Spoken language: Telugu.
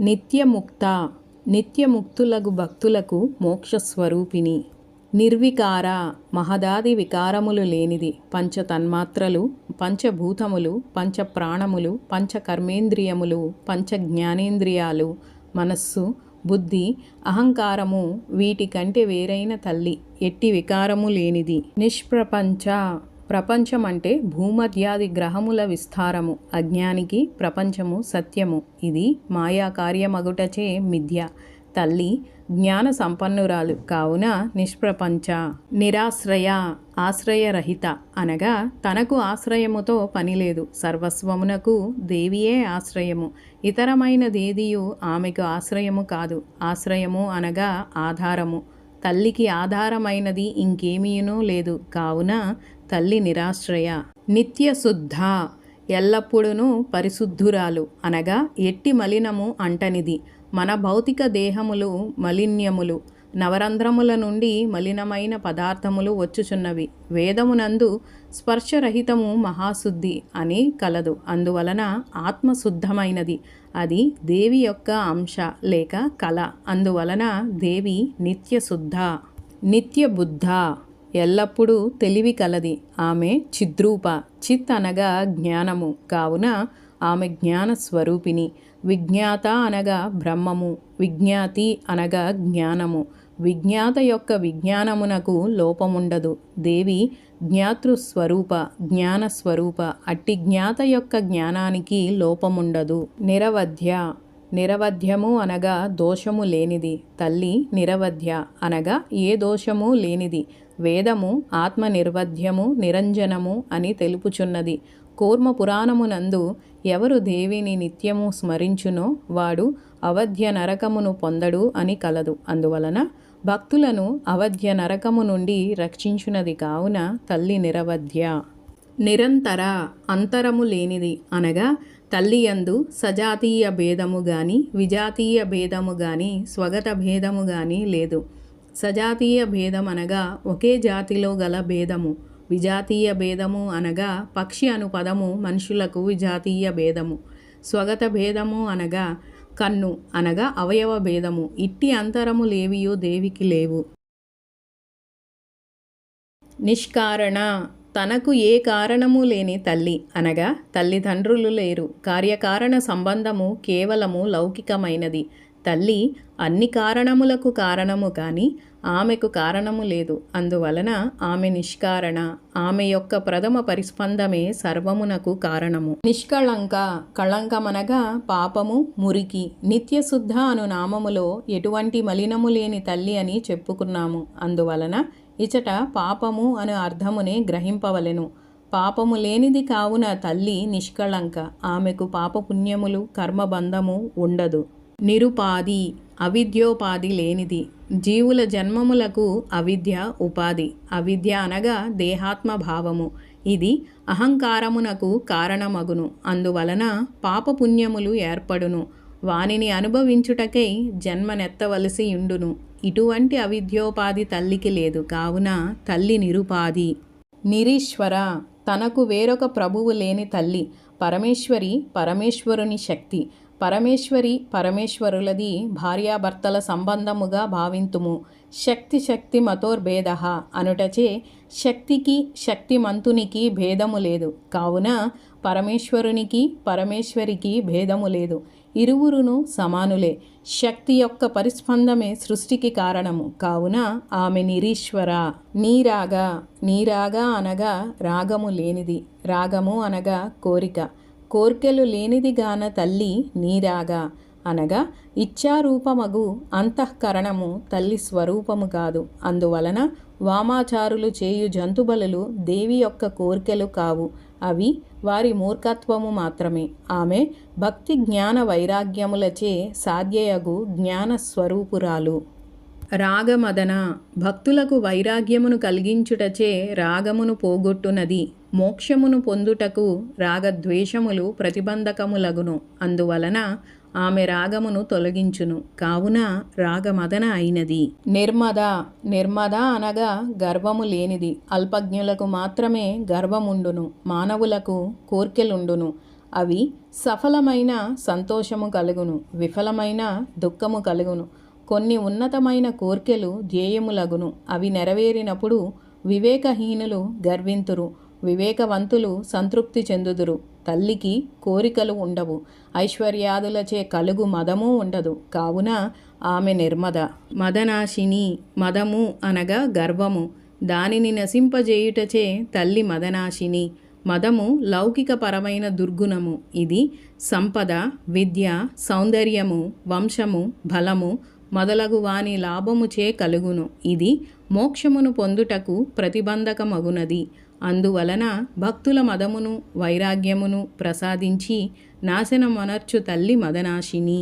నిత్యముక్త నిత్యముక్తులగు భక్తులకు మోక్షస్వరూపిణి. నిర్వికార మహదాది వికారములు లేనిది పంచ తన్మాత్రలు పంచభూతములు పంచ ప్రాణములు పంచ కర్మేంద్రియములు పంచ జ్ఞానేంద్రియాలు మనస్సు బుద్ధి అహంకారము వీటికంటే వేరైన తల్లి ఎట్టి వికారము లేనిది. నిష్ప్రపంచ ప్రపంచం అంటే భూమధ్యాది గ్రహముల విస్తారము అజ్ఞానికి ప్రపంచము సత్యము. ఇది మాయా కార్యమగుటచే మిథ్య. తల్లి జ్ఞాన సంపన్నురాలు కావున నిష్ప్రపంచ. నిరాశ్రయ ఆశ్రయరహిత అనగా తనకు ఆశ్రయముతో పనిలేదు. సర్వస్వమునకు దేవియే ఆశ్రయము. ఇతరమైనదేదియు ఆమెకు ఆశ్రయము కాదు. ఆశ్రయము అనగా ఆధారము. తల్లికి ఆధారమైనది ఇంకేమీనూ లేదు. కావున తల్లి నిరాశ్రయ. నిత్యశుద్ధ ఎల్లప్పుడూ పరిశుద్ధురాలు. అనగా ఎట్టి మలినము అంటనిది. మన భౌతిక దేహములు మలిన్యములు. నవరంధ్రముల నుండి మలినమైన పదార్థములు వచ్చుచున్నవి. వేదమునందు స్పర్శరహితము మహాశుద్ధి అని కలదు. అందువలన ఆత్మశుద్ధమైనది. అది దేవి యొక్క అంశ లేక కళ. అందువలన దేవి నిత్యశుద్ధ నిత్యబుద్ధ ఎల్లప్పుడూ తెలివి కలది. ఆమె చిద్రూప చిత్ అనగా జ్ఞానము. కావున ఆమె జ్ఞాన స్వరూపిణి. విజ్ఞాత అనగా బ్రహ్మము విజ్ఞాతి అనగా జ్ఞానము. విజ్ఞాత యొక్క విజ్ఞానమునకు లోపముండదు. దేవి జ్ఞాతృస్వరూప జ్ఞానస్వరూప అట్టి జ్ఞాత యొక్క జ్ఞానానికి లోపముండదు. నిరవధ్య నిరవధ్యము అనగా దోషము లేనిది. తల్లి నిరవధ్య అనగా ఏ దోషము లేనిది. వేదము ఆత్మ నిర్వధ్యము నిరంజనము అని తెలుపుచున్నది. కూర్మ పురాణమునందు ఎవరు దేవిని నిత్యము స్మరించునో వాడు అవధ్య నరకమును పొందడు అని కలదు. అందువలన భక్తులను అవధ్య నరకము నుండి రక్షించున్నది కావున తల్లి నిరవధ్య. నిరంతర అంతరము లేనిది అనగా తల్లి యందు సజాతీయ భేదము గాని విజాతీయ భేదము గాని స్వగత భేదము గాని లేదు. సజాతీయ భేదం అనగా ఒకే జాతిలో గల భేదము. విజాతీయ భేదము అనగా పక్షి అను పదము మనుషులకు విజాతీయ భేదము. స్వగత భేదము అనగా కన్ను అనగా అవయవ భేదము. ఇట్టి అంతరము లేవియో దేవికి లేవు. నిష్కారణ తనకు ఏ కారణము లేని తల్లి అనగా తల్లిదండ్రులు లేరు. కార్యకారణ సంబంధము కేవలము లౌకికమైనది. తల్లి అన్ని కారణములకు కారణము కానీ ఆమెకు కారణము లేదు. అందువలన ఆమె నిష్కారణ ఆమె యొక్క ప్రథమ పరిస్పందమే సర్వమునకు కారణము. నిష్కళంక కళంకమనగా పాపము మురికి నిత్యశుద్ధ అను నామములో ఎటువంటి మలినము లేని తల్లి అని చెప్పుకున్నాము. అందువలన ఇచట పాపము అను అర్థమునే గ్రహింపవలెను. పాపము లేనిది కావున తల్లి నిష్కళంక ఆమెకు పాపపుణ్యములు కర్మబంధము ఉండదు. నిరుపాధి అవిద్యోపాధి లేనిది. జీవుల జన్మములకు అవిద్య ఉపాధి. అవిద్య అనగా దేహాత్మ భావము ఇది అహంకారమునకు కారణమగును. అందువలన పాపపుణ్యములు ఏర్పడును. వానిని అనుభవించుటకై జన్మనెత్తవలసి ఉండును ఇటువంటి అవిద్యోపాధి తల్లికి లేదు. కావున తల్లి నిరుపాధి. నిరీశ్వర తనకు వేరొక ప్రభువు లేని తల్లి పరమేశ్వరి పరమేశ్వరుని శక్తి. పరమేశ్వరి పరమేశ్వరులది భార్యాభర్తల సంబంధముగా భావింతుము. శక్తి శక్తి మతోర్భేద అనుటచే శక్తికి శక్తిమంతునికి భేదము లేదు. కావున పరమేశ్వరునికి పరమేశ్వరికి భేదము లేదు. ఇరువురును సమానులే. శక్తి యొక్క పరిస్పందమే సృష్టికి కారణము. కావున ఆమె నిరీశ్వర. నీరాగా. నీరాగా అనగా రాగము లేనిది. రాగము అనగా కోరిక. కోర్కెలు లేనిదిగాన తల్లి నీరాగా అనగా ఇచ్చారూపమగు అంతఃకరణము తల్లి స్వరూపము కాదు. అందువలన వామాచారులు చేయు జంతుబలులు దేవి యొక్క కోర్కెలు కావు. అవి వారి మూర్ఖత్వము మాత్రమే. ఆమె భక్తి జ్ఞాన వైరాగ్యములచే సాధ్యయగు జ్ఞాన స్వరూపురాలు. రాగమదన భక్తులకు వైరాగ్యమును కలిగించుటచే రాగమును పోగొట్టునది. మోక్షమును పొందుటకు రాగద్వేషములు ప్రతిబంధకములగును. అందువలన ఆమె రాగమును తొలగించును. కావున రాగమదన అయినది. నిర్మద నిర్మద అనగా గర్వము లేనిది. అల్పజ్ఞులకు మాత్రమే గర్వముండును. మానవులకు కోర్కెలుండును. అవి సఫలమైన సంతోషము కలుగును. విఫలమైన దుఃఖము కలుగును. కొన్ని ఉన్నతమైన కోర్కెలు ధ్యేయములగును. అవి నెరవేరినప్పుడు వివేకహీనులు గర్వింతురు. వివేకవంతులు సంతృప్తి చెందుదురు. తల్లికి కోరికలు ఉండవు. ఐశ్వర్యాదులచే కలుగు మదము ఉండదు. కావున ఆమె నిర్మద. మదనాశిని మదము అనగా గర్వము. దానిని నశింపజేయుటచే తల్లి మదనాశిని. మదము లౌకికపరమైన దుర్గుణము. ఇది సంపద విద్య సౌందర్యము వంశము బలము మొదలగు వాని లాభముచే కలుగును. ఇది మోక్షమును పొందుటకు ప్రతిబంధకమగునది. అందువలన భక్తుల మదమును వైరాగ్యమును ప్రసాదించి నాశనమనర్చు తల్లి మదనాశిని.